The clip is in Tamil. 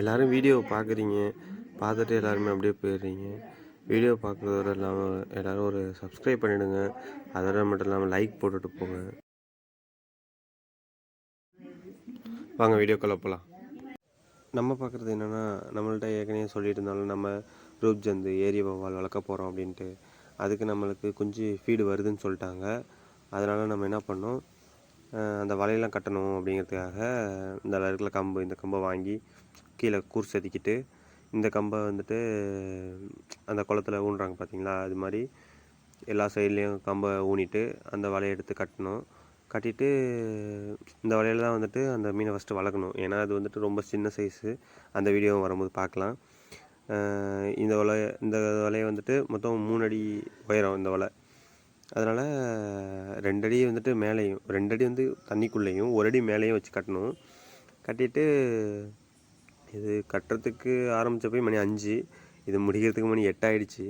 எல்லோரும் வீடியோவை பார்க்குறீங்க பார்த்துட்டு எல்லாருமே அப்படியே போயிடுறீங்க. வீடியோ பார்க்குறதோட இல்லாமல் எல்லோரும் ஒரு சப்ஸ்கிரைப் பண்ணிவிடுங்க அதோட மட்டும் இல்லாமல் லைக் போட்டுட்டு போங்க. வாங்க வீடியோக்குள்ளே போகலாம் நம்ம பார்க்குறது என்னென்னா நம்மள்ட்ட ஏற்கனவே சொல்லிட்டு இருந்தாலும் நம்ம ரூப் ஜந்து ஏரி வவால் வளர்க்க போகிறோம் அப்படின்ட்டு. அதுக்கு நம்மளுக்கு குஞ்சு ஃபீடு வருதுன்னு சொல்லிட்டாங்க. அதனால் நம்ம என்ன பண்ணோம் அந்த வலையெல்லாம் கட்டணும் அப்படிங்கிறதுக்காக இந்த இருக்கிற கம்பு இந்த கம்பை வாங்கி கீழே கூர் செதுக்கிட்டு இந்த கம்பை வந்துட்டு அந்த குளத்துல ஊன்றாங்க பார்த்தீங்களா அது மாதிரி எல்லா சைட்லேயும் கம்பை ஊனிட்டு அந்த வலையை எடுத்து கட்டணும். கட்டிட்டு இந்த வலையில் தான் வந்துட்டு அந்த மீனை ஃபஸ்ட்டு வளர்க்கணும். ஏன்னா அது வந்துட்டு ரொம்ப சின்ன சைஸு அந்த வீடியோ வரும்போது பார்க்கலாம். இந்த வலை இந்த வலையை வந்துட்டு மொத்தம் மூணு அடி உயரம் இந்த வலை. அதனால் ரெண்டு அடி வந்துட்டு மேலேயும் ரெண்டு அடி வந்து தண்ணிக்குள்ளேயும் ஒரு அடி மேலேயும் வச்சு கட்டணும். கட்டிட்டு இது கட்டுறதுக்கு ஆரம்பித்த போய் மணி அஞ்சு இது முடிக்கிறதுக்கு மணி எட்டாயிடுச்சு.